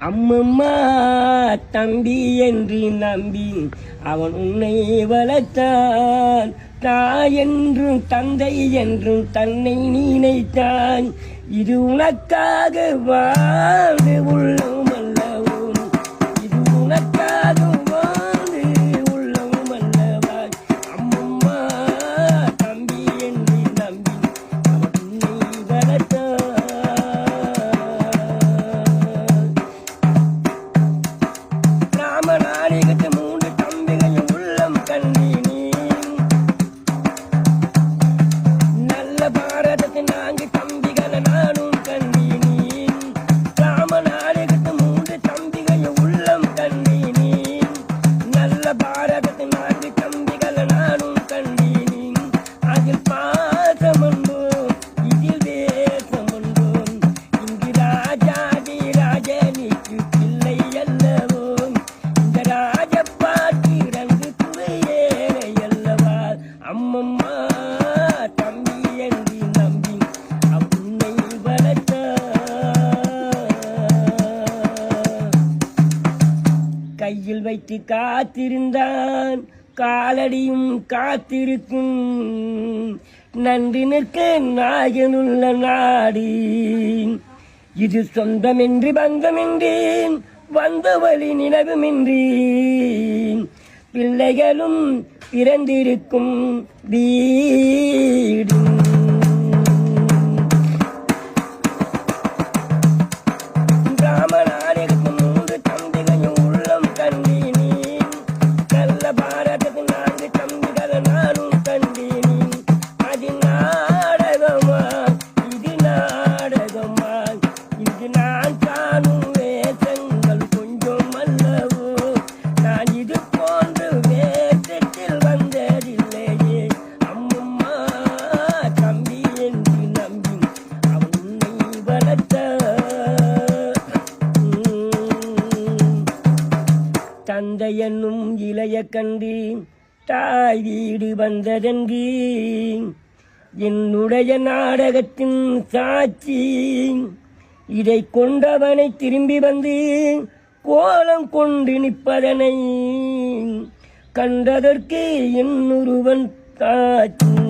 அம்மம்மா தம்பி என்று நம்பி அவன் உன்னை வளர்த்தான். தாய் என்றும் தந்தை என்றும் தன்னை நினைத்தான். இது உனக்காக வாழ்ந்து உள்ளம் கையில் வைத்து காத்திருந்தான் காலடியும் காத்திருக்கும். நன்றி நிற்க நாயனுள்ள நாடு. இது சொந்தமின்றி பந்தமின்றி வந்த வழி நிலவுமின்றி பிள்ளைகளும் பிறந்திருக்கும் வீடு தந்தை என்னும் இளைய கண்டு தாய் வீடு வந்ததென்று என்னுடைய நாடகத்தின் சாட்சி இதை கொண்டவனை திரும்பி வந்து கோலம் கொண்டு நிற்பதனை கண்டதற்கு என்னொருவன் காட்சி